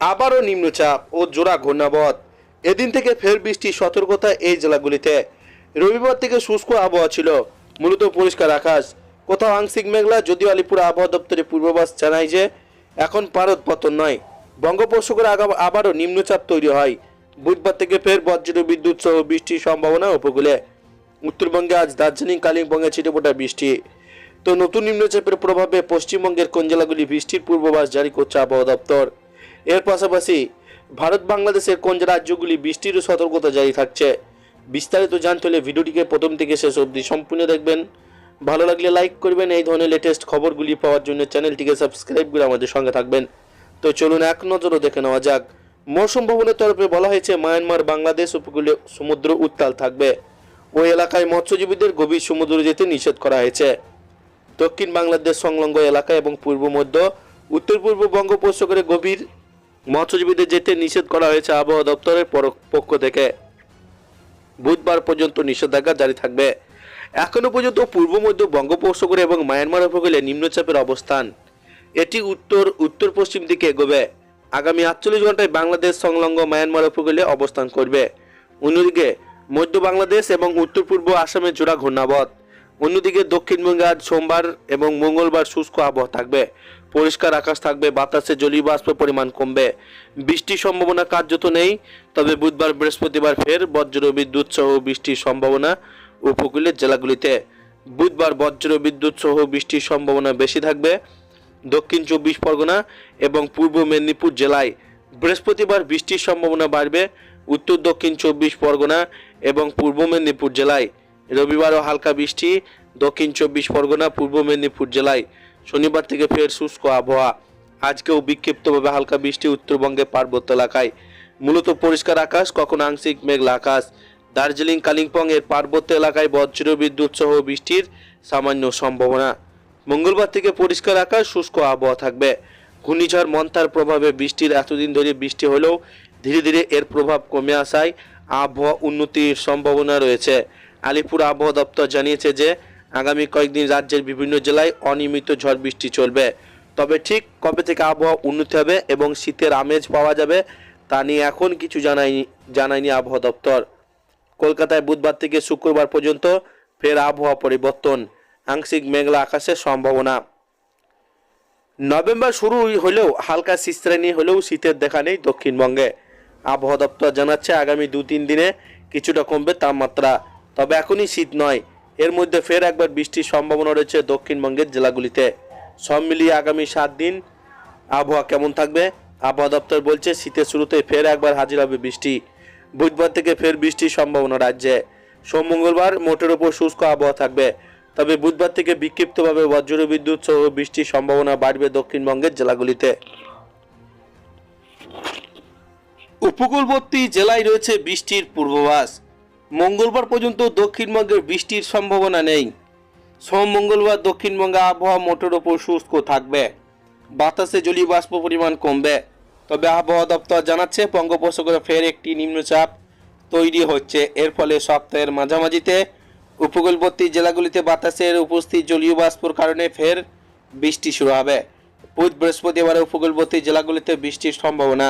আবারও নিম্নচাপ ও জোড়া ঘূর্ণাবধ এদিন থেকে ফের বৃষ্টির সতর্কতা এই জেলাগুলিতে। রবিবার থেকে শুষ্ক আবহাওয়া ছিল। মূলত পরিষ্কার আকাশ। কোথাও আংশিক মেঘলা, যদিও আলিপুর আবহাওয়া দপ্তরের পূর্বাভাস জানায় যে, এখন পারদ পতন নয়। বঙ্গোপসাগরে আগা- আবারও নিম্নচাপ তৈরি হয়। বুধবার থেকে ফের বজ্র বিদ্যুৎ সহ বৃষ্টির সম্ভাবনা উপকূলে। উত্তরবঙ্গে আজ দার্জিলিং, কালিম্পংয়ে ছিটেফোঁটা বৃষ্টি। তো নতুন নিম্নচাপের প্রভাবে পশ্চিমবঙ্গের কোন জেলাগুলি বৃষ্টির পূর্বাভাস জারি করছে আবহাওয়া দপ্তর? এর পাশাপাশি ভারত বাংলাদেশের কোন রাজ্যগুলি বৃষ্টিরও সতর্কতা জারি থাকছে, বিস্তারিত জানতে হলে ভিডিওটিকে প্রথম থেকে শেষ অবধি সম্পূর্ণ দেখবেন। ভালো লাগলে লাইক করবেন, এই ধরনের লেটেস্ট খবরগুলি পাওয়ার জন্য চ্যানেলটিকে সাবস্ক্রাইব করে আমাদের সঙ্গে থাকবেন। তো চলুন এক নজরও দেখে নেওয়া যাক। মৌসুম ভবনের তরফে বলা হয়েছে, মায়ানমার, বাংলাদেশ উপকূলে সমুদ্র উত্তাল থাকবে। ওই এলাকায় মৎস্যজীবীদের গভীর সমুদ্র যেতে নিষেধ করা হয়েছে। দক্ষিণ বাংলাদেশ সংলগ্ন এলাকা এবং পূর্ব মধ্য উত্তর পূর্ব বঙ্গোপসাগরে গভীর মৎস্যজীবীদের যেতে নিষেধ করা হয়েছে আবহাওয়া দপ্তরের পক্ষ থেকে। বুধবার পর্যন্ত নিষেধাজ্ঞা জারি থাকবে। এখনও পর্যন্ত পূর্ব, মধ্য বঙ্গোপসাগরে এবং মায়ানমার উপকূলে নিম্নচাপের অবস্থান। এটি উত্তর উত্তর পশ্চিম দিকে এগোবে। আগামী আটচল্লিশ ঘন্টায় বাংলাদেশ সংলগ্ন মায়ানমার উপকূলে অবস্থান করবে। অন্যদিকে, মধ্য বাংলাদেশ এবং উত্তর পূর্ব আসামে জোড়া ঘূর্ণাবধ অন্যদিকে দক্ষিণবঙ্গে আজ সোমবার এবং মঙ্গলবার শুষ্ক আবহাওয়া থাকবে। পরিষ্কার আকাশ থাকবে, বাতাসে জলীয় পরিমাণ কমবে। বৃষ্টির সম্ভাবনা কার্যত নেই, তবে বুধবার বৃহস্পতিবার ফের বজ্র বিদ্যুৎ সহ বৃষ্টির সম্ভাবনা উপকূলের জেলাগুলিতে। বুধবার বজ্র বিদ্যুৎ সহ বৃষ্টির সম্ভাবনা বেশি থাকবে দক্ষিণ চব্বিশ পরগনা এবং পূর্ব মেদিনীপুর জেলায়। বৃহস্পতিবার বৃষ্টির সম্ভাবনা বাড়বে উত্তর দক্ষিণ চব্বিশ পরগনা এবং পূর্ব মেদিনীপুর জেলায়। রবিবারও হালকা বৃষ্টি দক্ষিণ চব্বিশ পরগনা, পূর্ব মেদিনীপুর জেলায়। শনিবার থেকে ফের শুষ্ক আবহাওয়া। আজকেও বিক্ষিপ্তভাবে হালকা বৃষ্টি উত্তরবঙ্গে পার্বত্য এলাকায়। মূলত পরিষ্কার আকাশ, কখনো আংশিক মেঘলা আকাশ। দার্জিলিং, কালিম্পং এর পার্বত্য এলাকায় বজ্র বিদ্যুৎ সহ বৃষ্টির সামান্য সম্ভাবনা। মঙ্গলবার থেকে পরিষ্কার আকাশ, শুষ্ক আবহাওয়া থাকবে। ঘূর্ণিঝড়, মন্থার প্রভাবে বৃষ্টির এতদিন ধরে বৃষ্টি হলেও ধীরে ধীরে এর প্রভাব কমে আসায় আবহাওয়া উন্নতির সম্ভাবনা রয়েছে। আলিপুর আবহাওয়া দপ্তর জানিয়েছে যে আগামী কয়েকদিন রাজ্যের বিভিন্ন জেলায় অনিয়মিত ঝড় বৃষ্টি চলবে। তবে ঠিক কবে থেকে আবহাওয়া উন্নতি হবে এবং শীতের আমেজ পাওয়া যাবে, তা নিয়ে এখন কিছু জানায়নি জানায়নি আবহাওয়া দপ্তর। কলকাতায় বুধবার থেকে শুক্রবার পর্যন্ত ফের আবহাওয়া পরিবর্তন, আংশিক মেঘলা আকাশের সম্ভাবনা। নভেম্বর শুরু হলেও হালকা শীতশ্রেণী হলেও শীতের দেখা নেই দক্ষিণবঙ্গে। আবহাওয়া দপ্তর জানাচ্ছে, আগামী দু তিন দিনে কিছুটা কমবে তাপমাত্রা, তবে এখনই শীত নয়। এর মধ্যে ফের একবার বৃষ্টির সম্ভাবনা রয়েছে দক্ষিণবঙ্গের জেলাগুলিতে। সব মিলিয়ে আগামী সাত দিন আবহাওয়া কেমন থাকবে? আবহাওয়া দপ্তর বলছে, শীতের শুরুতে ফের একবার হাজির হবে বৃষ্টি। বুধবার থেকে ফের বৃষ্টির সম্ভাবনা রাজ্যে। সোম মঙ্গলবার মোটের ওপর শুষ্ক আবহাওয়া থাকবে। তবে বুধবার থেকে বিক্ষিপ্তভাবে বজ্র বিদ্যুৎ সহ বৃষ্টির সম্ভাবনা বাড়বে দক্ষিণবঙ্গের জেলাগুলিতে। উপকূলবর্তী জেলায় রয়েছে বৃষ্টির পূর্বাভাস। মঙ্গলবার পর্যন্ত দক্ষিণবঙ্গের বৃষ্টির সম্ভাবনা নেই। সোম মঙ্গলবার দক্ষিণবঙ্গে আবহাওয়া মোটের ওপর শুষ্ক থাকবে। বাতাসে জলীয় বাষ্প পরিমাণ কমবে। তবে আবহাওয়া দপ্তর জানাচ্ছে, বঙ্গোপসাগরে ফের একটি নিম্নচাপ তৈরি হচ্ছে। এর ফলে সপ্তাহের মাঝামাঝিতে উপকূলবর্তী জেলাগুলিতে বাতাসের উপস্থিত জলীয় বাষ্পর কারণে ফের বৃষ্টি শুরু হবে। বুধ বৃহস্পতিবার উপকূলবর্তী জেলাগুলিতে বৃষ্টির সম্ভাবনা।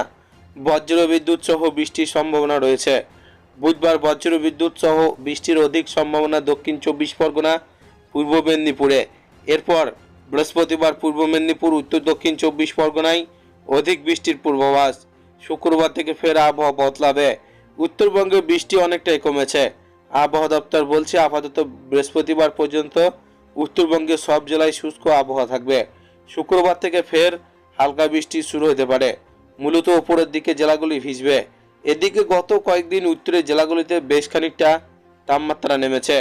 বজ্র বিদ্যুৎ সহ বৃষ্টির সম্ভাবনা রয়েছে। বুধবার বজ্র বিদ্যুৎ সহ বৃষ্টির অধিক সম্ভাবনা দক্ষিণ চব্বিশ পরগনা, পূর্ব মেদিনীপুরে। এরপর বৃহস্পতিবার পূর্ব মেদিনীপুর, উত্তর দক্ষিণ চব্বিশ পরগনায় অধিক বৃষ্টির পূর্বাভাস। শুক্রবার থেকে ফের আবহাওয়া বদলাবে। উত্তরবঙ্গে বৃষ্টি অনেকটাই কমেছে। আবহাওয়া দপ্তর বলছে, আপাতত বৃহস্পতিবার পর্যন্ত উত্তরবঙ্গের সব জেলায় শুষ্ক আবহাওয়া থাকবে। শুক্রবার থেকে ফের হালকা বৃষ্টি শুরু হতে পারে। মূলত উপরের দিকে জেলাগুলি ভিজবে। এদিকে গত কয়েকদিন উত্তরের জেলাগুলিতে বেশ খানিকটা তাপমাত্রা নেমেছে।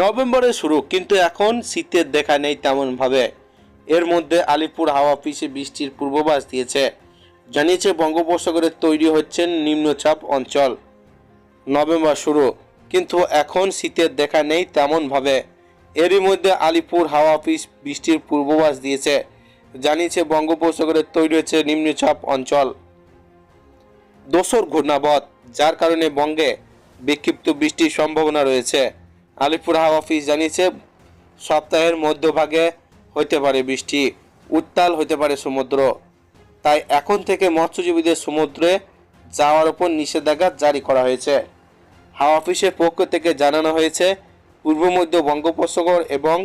নভেম্বরে শুরু, কিন্তু এখন শীতের দেখা নেই তেমন ভাবে এর মধ্যে আলিপুর হাওয়া অফিসে বৃষ্টির পূর্বাভাস দিয়েছে। জানিয়েছে বঙ্গোপসাগরে তৈরি হচ্ছেন নিম্নচাপ অঞ্চল। নভেম্বর শুরু, কিন্তু এখন শীতের দেখা নেই তেমন ভাবে এরই মধ্যে আলিপুর হাওয়া অফিস বৃষ্টির পূর্বাভাস দিয়েছে। জানিয়েছে বঙ্গোপসাগরে তৈরি হচ্ছে নিম্নচাপ অঞ্চল। দোসর ঘূর্ণাবধ যার কারণে বঙ্গে বিক্ষিপ্ত বৃষ্টির সম্ভাবনা রয়েছে। আলিপুর হাওয়া অফিস জানিয়েছে, সপ্তাহের মধ্যভাগে হতে পারে বৃষ্টি, উত্তাল হতে পারে সমুদ্র। তাই এখন থেকে মৎস্যজীবীদের সমুদ্রে যাওয়ার উপর নিষেধাজ্ঞা জারি করা হয়েছে। হাওয়া অফিসের পক্ষ থেকে জানানো হয়েছে, পূর্ব মধ্য বঙ্গোপসাগর এবং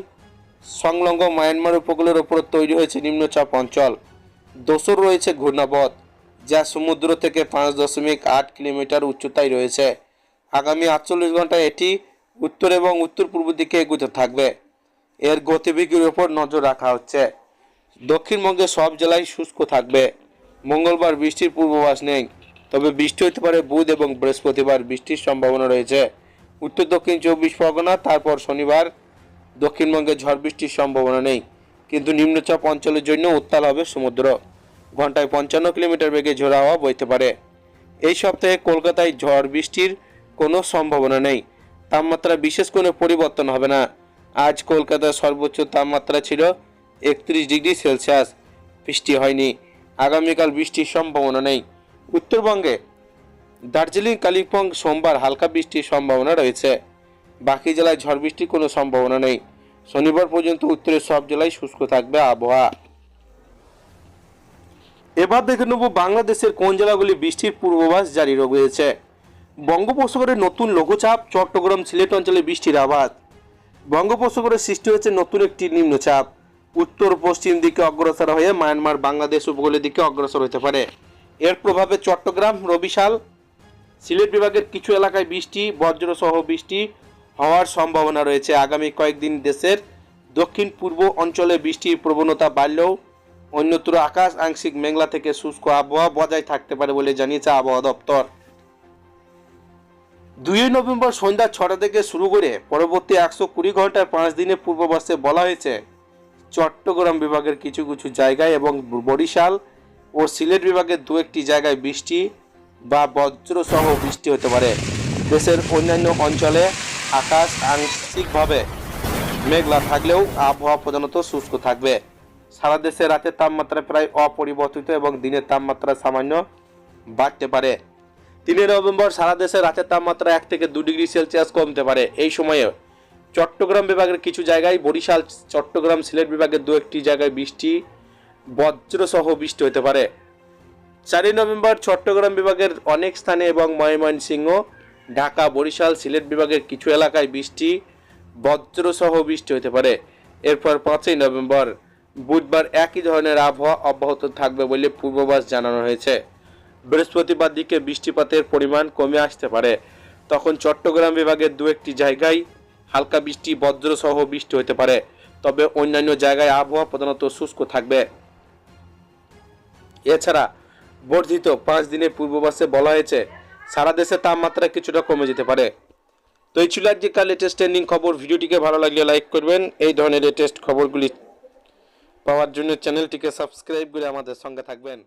সংলগ্ন মায়ানমার উপকূলের ওপর তৈরি হয়েছে নিম্নচাপ অঞ্চল। দোসর রয়েছে ঘূর্ণাবধ যা সমুদ্র থেকে পাঁচ দশমিক আট কিলোমিটার উচ্চতায় রয়েছে। আগামী আটচল্লিশ ঘন্টায় এটি উত্তর এবং উত্তর পূর্ব দিকে এগুতে থাকবে। এর গতিবিধির ওপর নজর রাখা হচ্ছে। দক্ষিণবঙ্গে সব জেলায় শুষ্ক থাকবে। মঙ্গলবার বৃষ্টির পূর্বাভাস নেই, তবে বৃষ্টি হতে পারে বুধ এবং বৃহস্পতিবার বৃষ্টির সম্ভাবনা রয়েছে। উত্তর দক্ষিণ চব্বিশ পরগনা, তারপর শনিবার দক্ষিণবঙ্গে ঝড় বৃষ্টির সম্ভাবনা নেই, কিন্তু নিম্নচাপ অঞ্চলের জন্য উত্তাল হবে সমুদ্র। ঘন্টায় পঞ্চান্ন কিলোমিটার বেগে ঝোড়া হওয়া বইতে পারে। এই সপ্তাহে কলকাতায় ঝড় বৃষ্টির কোনো সম্ভাবনা নেই। তাপমাত্রা বিশেষ কোনো পরিবর্তন হবে না। আজ কলকাতার সর্বোচ্চ তাপমাত্রা ছিল একত্রিশ ডিগ্রি সেলসিয়াস। বৃষ্টি হয়নি। আগামীকাল বৃষ্টির সম্ভাবনা নেই। উত্তরবঙ্গে দার্জিলিং কালিম্পং সোমবার হালকা বৃষ্টির সম্ভাবনা রয়েছে। বাকি জেলায় ঝড় বৃষ্টির কোনো সম্ভাবনা নেই। শনিবার পর্যন্ত উত্তরের সব জেলায় শুষ্ক থাকবে আবহাওয়া। এবার দেখে নেব বাংলাদেশের কোন জেলাগুলি বৃষ্টির পূর্বাভাস জারি রয়েছে। বঙ্গোপসাগরের নতুন লঘুচাপ, চট্টগ্রাম, সিলেট অঞ্চলে বৃষ্টির আভাস বঙ্গোপসাগরে সৃষ্টি হয়েছে নতুন একটি নিম্নচাপ। উত্তর, পশ্চিম দিকে অগ্রসর হয়ে মায়ানমার, বাংলাদেশ উপকূলের দিকে অগ্রসর হতে পারে। এর প্রভাবে চট্টগ্রাম, রবিশাল, সিলেট বিভাগের কিছু এলাকায় বৃষ্টি, বজ্রসহ বৃষ্টি হওয়ার সম্ভাবনা রয়েছে। আগামী কয়েকদিন দেশের দক্ষিণ পূর্ব অঞ্চলে বৃষ্টির প্রবণতা বাড়লেও অন্যত্র আকাশ আংশিক মেঘলা থেকে শুষ্ক আবহাওয়া বজায় থাকতে পারে বলে জানিয়েছে আবহাওয়া দপ্তর। দুই নভেম্বর সন্ধ্যা ছটা থেকে শুরু করে পরবর্তী একশো কুড়ি ঘণ্টার পাঁচ দিনের পূর্বাভাসে বলা হয়েছে, চট্টগ্রাম বিভাগের কিছু কিছু জায়গায় এবং বরিশাল ও সিলেট বিভাগের দু একটি জায়গায় বৃষ্টি বা বজ্রসহ বৃষ্টি হতে পারে। দেশের অন্যান্য অঞ্চলে আকাশ আংশিকভাবে মেঘলা থাকলেও আবহাওয়া প্রধানত শুষ্ক থাকবে। সারা দেশে রাতের তাপমাত্রা প্রায় অপরিবর্তিত এবং দিনের তাপমাত্রা সামান্য বাড়তে পারে। তিনে নভেম্বর সারা দেশে রাতের তাপমাত্রা এক থেকে দু ডিগ্রি সেলসিয়াস কমতে পারে। এই সময়ে চট্টগ্রাম বিভাগের কিছু জায়গায়, বরিশাল, চট্টগ্রাম, সিলেট বিভাগের দু একটি জায়গায় বৃষ্টি, বজ্রসহ বৃষ্টি হতে পারে। চারই নভেম্বর চট্টগ্রাম বিভাগের অনেক স্থানে এবং ময়মনসিংহ ঢাকা, বরিশাল, সিলেট বিভাগের কিছু এলাকায় বৃষ্টি, বজ্রসহ বৃষ্টি হতে পারে। এরপর পাঁচই নভেম্বর, বুধবার একই ধরনের আবহাওয়া অব্যাহত থাকবে বলে পূর্বাভাস জানানো হয়েছে। বৃহস্পতিবার দিকে বৃষ্টিপাতের পরিমাণ কমে আসতে পারে। তখন চট্টগ্রাম বিভাগের দু একটি জায়গায় হালকা বৃষ্টি, বজ্রসহ বৃষ্টি হতে পারে। তবে অন্যান্য জায়গায় আবহাওয়া প্রধানত শুষ্ক থাকবে। এছাড়া বর্ধিত পাঁচ দিনের পূর্বাভাসে বলা হয়েছে সারা দেশে তাপমাত্রা কিছুটা কমে যেতে পারে। তো এই ছিল আজকের লেটেস্ট ট্রেন্ডিং খবর। ভিডিওটিকে ভালো লাগলে লাইক করবেন। এই ধরনের লেটেস্ট খবরগুলি পাওয়ার জন্য চ্যানেলটিকে সাবস্ক্রাইব করে আমাদের সঙ্গে থাকবেন।